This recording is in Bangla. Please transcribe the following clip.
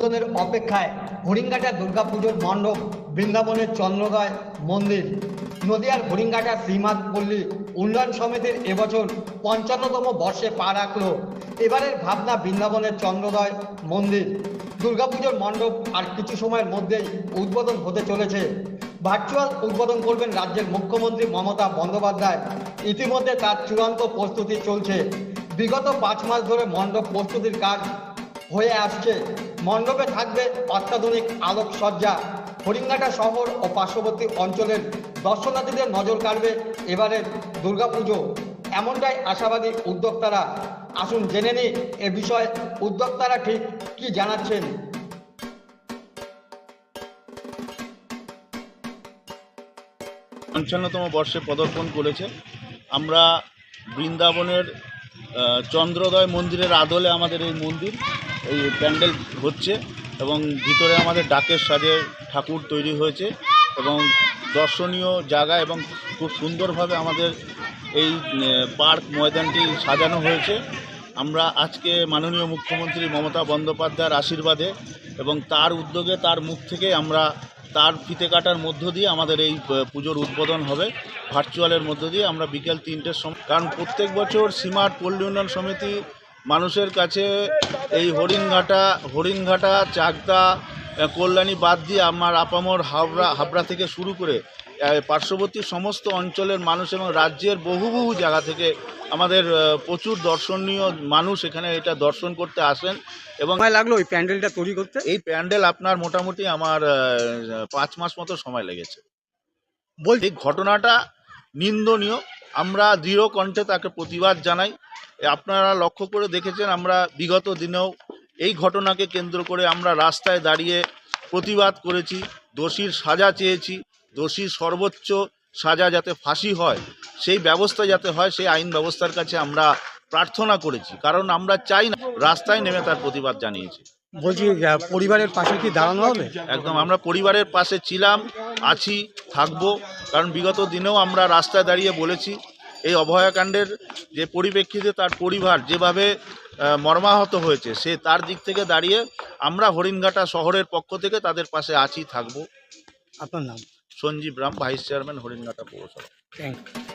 উদ্বোধনের অপেক্ষায় হরিঙ্গাটা দুর্গাপুজোর মণ্ডপ, বৃন্দাবনের চন্দ্রদয় মন্দির। নদিয়ার হরিঙ্গাটা শ্রীমাত পল্লী উন্নয়ন সমিতির এবছর পঞ্চান্নতম বর্ষে পা রাখল। এবারের ভাবনা বৃন্দাবনের চন্দ্রদয় মন্দির। দুর্গাপুজোর মণ্ডপ আর কিছু সময়ের মধ্যেই উদ্বোধন হতে চলেছে। ভার্চুয়াল উদ্বোধন করবেন রাজ্যের মুখ্যমন্ত্রী মমতা বন্দ্যোপাধ্যায়। ইতিমধ্যে তার চূড়ান্ত প্রস্তুতি চলছে। বিগত পাঁচ মাস ধরে মণ্ডপ প্রস্তুতির কাজ হয়ে আসছে। মণ্ডপে থাকবে অত্যাধুনিক আলোকসজ্জা। হরিঙ্গাটা শহর ও পার্শ্ববর্তী অঞ্চলের দর্শনার্থীদের নজর কাড়বে এবারের দুর্গাপুজো। এমনটাই আশাবাদী উদ্যোক্তারা। আসুন জেনে নিই এ বিষয়ে উদ্যোক্তারা ঠিক কি জানাচ্ছেন। পঞ্চান্নতম বর্ষে পদার্পণ করেছে। আমরা বৃন্দাবনের চন্দ্রোদয় মন্দিরের আদলে আমাদের এই মন্দির, এই প্যান্ডেল হচ্ছে এবং ভিতরে আমাদের ডাকের সাজে ঠাকুর তৈরি হয়েছে এবং দর্শনীয় জায়গা এবং খুব সুন্দরভাবে আমাদের এই পার্ক ময়দানটি সাজানো হয়েছে। আমরা আজকে মাননীয় মুখ্যমন্ত্রী মমতা বন্দ্যোপাধ্যায়ের আশীর্বাদে এবং তার উদ্যোগে তার মুখ থেকে আমরা তার ফিতে কাটার মধ্য দিয়ে আমাদের এই পুজোর উদ্বোধন হবে। ভার্চুয়ালের মধ্য দিয়ে আমরা বিকেল তিনটের সময় কারণ প্রত্যেক বছর সীমার পল্লী উন্নয়ন সমিতি মানুষের কাছে এই হরিণঘাটা হরিণঘাটা, চাকদা কল্যাণী বাদ দিয়ে আমার আপামর হাবড়া হাবড়া থেকে শুরু করে পার্শ্ববর্তী সমস্ত অঞ্চলের মানুষ এবং রাজ্যের বহু বহু জায়গা থেকে আমাদের প্রচুর দর্শনীয় মানুষ এখানে এটা দর্শন করতে আসেন এবং সময় লাগল ওই প্যান্ডেলটা তৈরি করতে? এই প্যান্ডেল আপনার মোটামুটি আমার পাঁচ মাস মতো সময় লেগেছে। বলছি এই ঘটনাটা নিন্দনীয়। আমরা দৃঢ় কণ্ঠে তাকে প্রতিবাদ জানাই। আপনারা লক্ষ্য করে দেখেছেন আমরা বিগত দিনেও এই ঘটনাকে কেন্দ্র করে আমরা রাস্তায় দাঁড়িয়ে প্রতিবাদ করেছি দোষীর সাজা চেয়েছি দোষীর সর্বোচ্চ সাজা যাতে ফাঁসি হয় সেই ব্যবস্থা যাতে হয় সেই আইন ব্যবস্থার কাছে আমরা প্রার্থনা করেছি। কারণ আমরা চাই না রাস্তায় নেমে তার প্রতিবাদ জানিয়েছি। বলছি পরিবারের পাশে কি দাঁড়ানো হবে? একদম আমরা পরিবারের পাশে ছিলাম আছি থাকব কারণ বিগত দিনেও আমরা রাস্তায় দাঁড়িয়ে বলেছি এই অভয়াকাণ্ডের যে পরিপ্রেক্ষিতে তার পরিবার যেভাবে মর্মাহত হয়েছে। সে তার দিক থেকে দাঁড়িয়ে আমরা হরিণঘাটা শহরের পক্ষ থেকে তাদের পাশে আছি থাকব। আপনার নাম? সঞ্জীব রাম ভাইস চেয়ারম্যান হরিণঘাটা পৌরসভা। Thank you